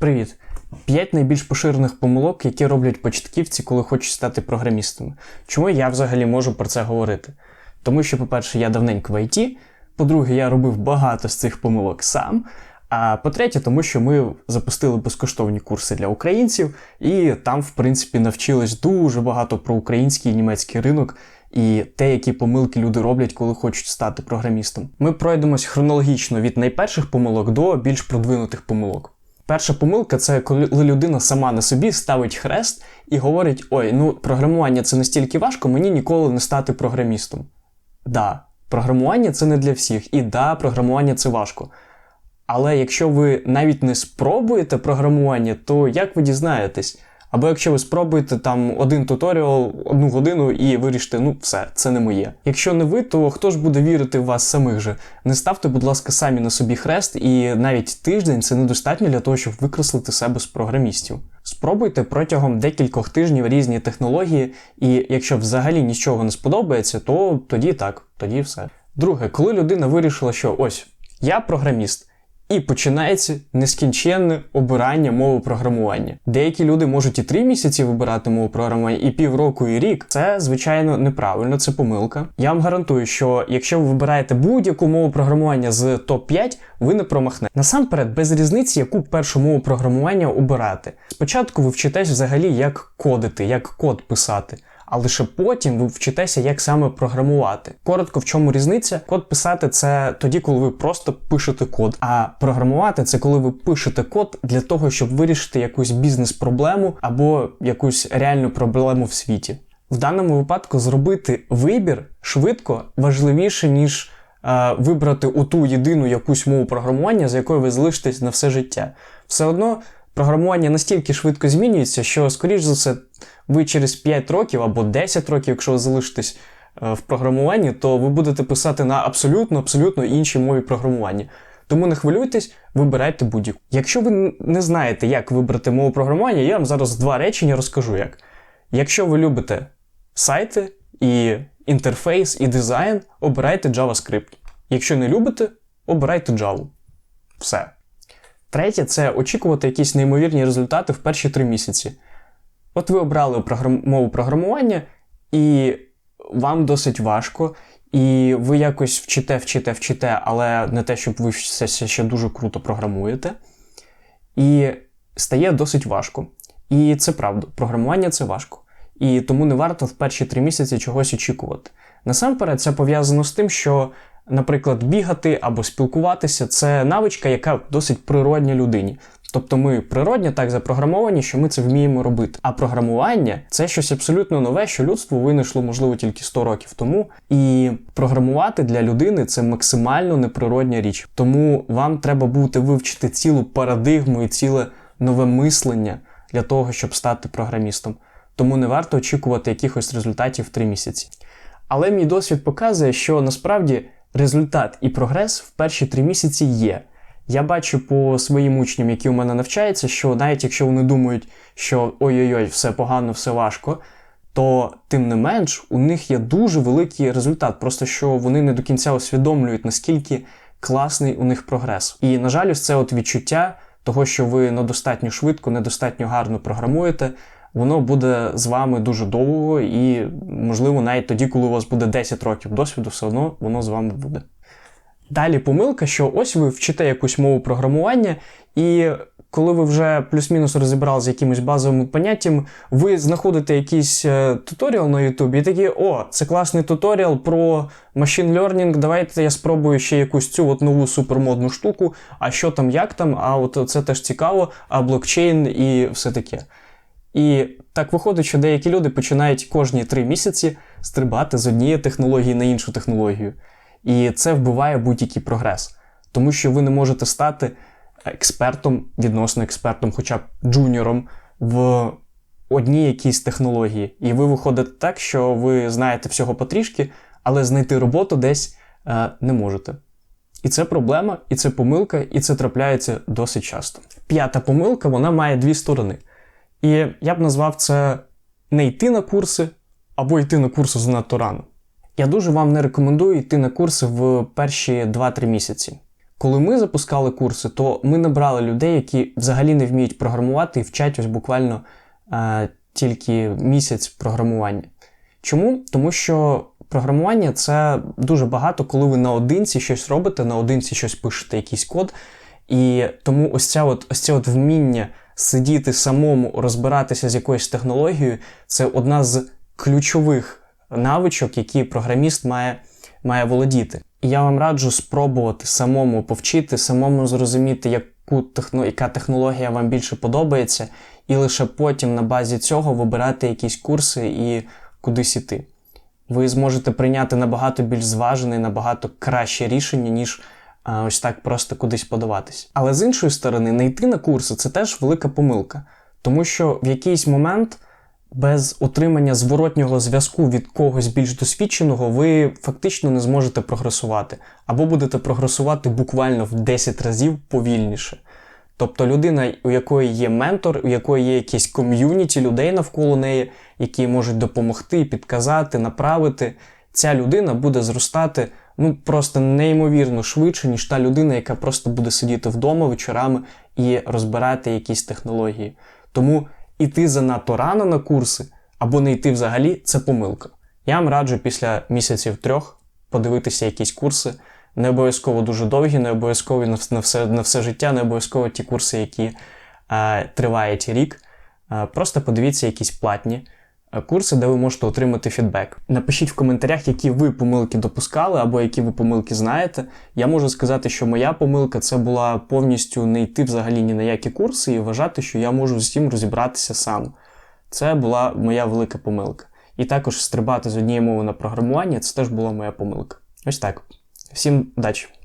Привіт! П'ять найбільш поширених помилок, які роблять початківці, коли хочуть стати програмістами. Чому я взагалі можу про це говорити? Тому що, по-перше, я давненько в ІТ, по-друге, я робив багато з цих помилок сам. А по-третє, тому що ми запустили безкоштовні курси для українців, і там, в принципі, навчились дуже багато про український і німецький ринок і те, які помилки люди роблять, коли хочуть стати програмістом. Ми пройдемось хронологічно від найперших помилок до більш продвинутих помилок. Перша помилка це коли людина сама на собі ставить хрест і говорить: ой, ну програмування це настільки важко, мені ніколи не стати програмістом. Да, програмування це не для всіх, і да, програмування це важко. Але якщо ви навіть не спробуєте програмування, то як ви дізнаєтесь? Або якщо ви спробуєте там один туторіал, одну годину і вирішите, ну все, це не моє. Якщо не ви, то хто ж буде вірити в вас самих же? Не ставте, будь ласка, самі на собі хрест, і навіть тиждень це недостатньо для того, щоб викреслити себе з програмістів. Спробуйте протягом декількох тижнів різні технології, і якщо взагалі нічого не сподобається, то тоді так, тоді все. Друге, коли людина вирішила, що ось я програміст. І починається нескінченне обирання мови програмування. Деякі люди можуть і три місяці вибирати мову програмування, і півроку, і рік. Це, звичайно, неправильно, це помилка. Я вам гарантую, що якщо ви вибираєте будь-яку мову програмування з топ-5, ви не промахнете. Насамперед, без різниці, яку першу мову програмування обирати. Спочатку ви вчитесь взагалі, як кодити, як код писати а лише потім ви вчитеся, як саме програмувати. Коротко, в чому різниця? Код писати це тоді, коли ви просто пишете код. А програмувати це коли ви пишете код для того, щоб вирішити якусь бізнес-проблему або якусь реальну проблему в світі. В даному випадку зробити вибір швидко важливіше, ніж е, вибрати у ту єдину якусь мову програмування, з якою ви залишитесь на все життя. Все одно програмування настільки швидко змінюється, що, скоріш за все, ви через 5 років або 10 років, якщо ви залишитесь е, в програмуванні, то ви будете писати на абсолютно абсолютно іншій мові програмування. Тому не хвилюйтесь, вибирайте будь-яку. Якщо ви не знаєте, як вибрати мову програмування, я вам зараз два речення розкажу як. Якщо ви любите сайти і інтерфейс, і дизайн, обирайте JavaScript. Якщо не любите, обирайте Java. Все. Третє це очікувати якісь неймовірні результати в перші три місяці. От ви обрали мову програмування, і вам досить важко, і ви якось вчите, вчите, вчите, але не те, щоб ви все ще дуже круто програмуєте. І стає досить важко. І це правда, програмування це важко. І тому не варто в перші три місяці чогось очікувати. Насамперед, це пов'язано з тим, що, наприклад, бігати або спілкуватися це навичка, яка досить природня людині. Тобто ми природньо так запрограмовані, що ми це вміємо робити. А програмування це щось абсолютно нове, що людство винайшло, можливо, тільки 100 років тому. І програмувати для людини це максимально неприродня річ. Тому вам треба буде вивчити цілу парадигму і ціле нове мислення для того, щоб стати програмістом. Тому не варто очікувати якихось результатів в 3 місяці. Але мій досвід показує, що насправді результат і прогрес в перші 3 місяці є. Я бачу по своїм учням, які у мене навчаються, що навіть якщо вони думають, що ой-ой-ой, все погано, все важко, то тим не менш у них є дуже великий результат, просто що вони не до кінця усвідомлюють, наскільки класний у них прогрес. І, на жаль, ось це от відчуття того, що ви недостатньо швидко, недостатньо гарно програмуєте, воно буде з вами дуже довго, і, можливо, навіть тоді, коли у вас буде 10 років досвіду, все одно воно з вами буде. Далі помилка, що ось ви вчите якусь мову програмування, і коли ви вже плюс-мінус розібрали з якимось базовими поняттями, ви знаходите якийсь е, туторіал на Ютубі і такі, о, це класний туторіал про machine learning, давайте я спробую ще якусь цю от нову супермодну штуку, а що там, як там, а от це теж цікаво, а блокчейн і все таке. І так виходить, що деякі люди починають кожні три місяці стрибати з однієї технології на іншу технологію. І це вбиває будь-який прогрес, тому що ви не можете стати експертом, відносно експертом, хоча б джуніором в одній якійсь технології. І ви виходите так, що ви знаєте всього потрішки, але знайти роботу десь е, не можете. І це проблема, і це помилка, і це трапляється досить часто. П'ята помилка вона має дві сторони. І я б назвав це не йти на курси або йти на курси занадто рано. Я дуже вам не рекомендую йти на курси в перші 2-3 місяці. Коли ми запускали курси, то ми набрали людей, які взагалі не вміють програмувати і вчать ось буквально е, тільки місяць програмування. Чому? Тому що програмування це дуже багато, коли ви наодинці щось робите, наодинці щось пишете, якийсь код. І тому ось ця от, ось це от вміння сидіти самому, розбиратися з якоюсь технологією, це одна з ключових навичок, які програміст має, має володіти. І я вам раджу спробувати самому повчити, самому зрозуміти, яку техно, яка технологія вам більше подобається, і лише потім на базі цього вибирати якісь курси і кудись іти. Ви зможете прийняти набагато більш зважене, набагато краще рішення, ніж ось так просто кудись подаватись. Але з іншої сторони, не йти на курси це теж велика помилка, тому що в якийсь момент без отримання зворотнього зв'язку від когось більш досвідченого ви фактично не зможете прогресувати, або будете прогресувати буквально в 10 разів повільніше. Тобто людина, у якої є ментор, у якої є якесь ком'юніті людей навколо неї, які можуть допомогти, підказати, направити, ця людина буде зростати ну просто неймовірно швидше, ніж та людина, яка просто буде сидіти вдома вечорами і розбирати якісь технології. Тому іти занадто рано на курси або не йти взагалі це помилка. Я вам раджу після місяців трьох подивитися якісь курси. Не обов'язково дуже довгі, не обов'язково на все, на все, життя, не обов'язково ті курси, які е, тривають рік. Е, просто подивіться якісь платні курси, де ви можете отримати фідбек. Напишіть в коментарях, які ви помилки допускали або які ви помилки знаєте. Я можу сказати, що моя помилка це була повністю не йти взагалі ні на які курси і вважати, що я можу з цим розібратися сам. Це була моя велика помилка. І також стрибати з однієї мови на програмування це теж була моя помилка. Ось так. Всім удачі!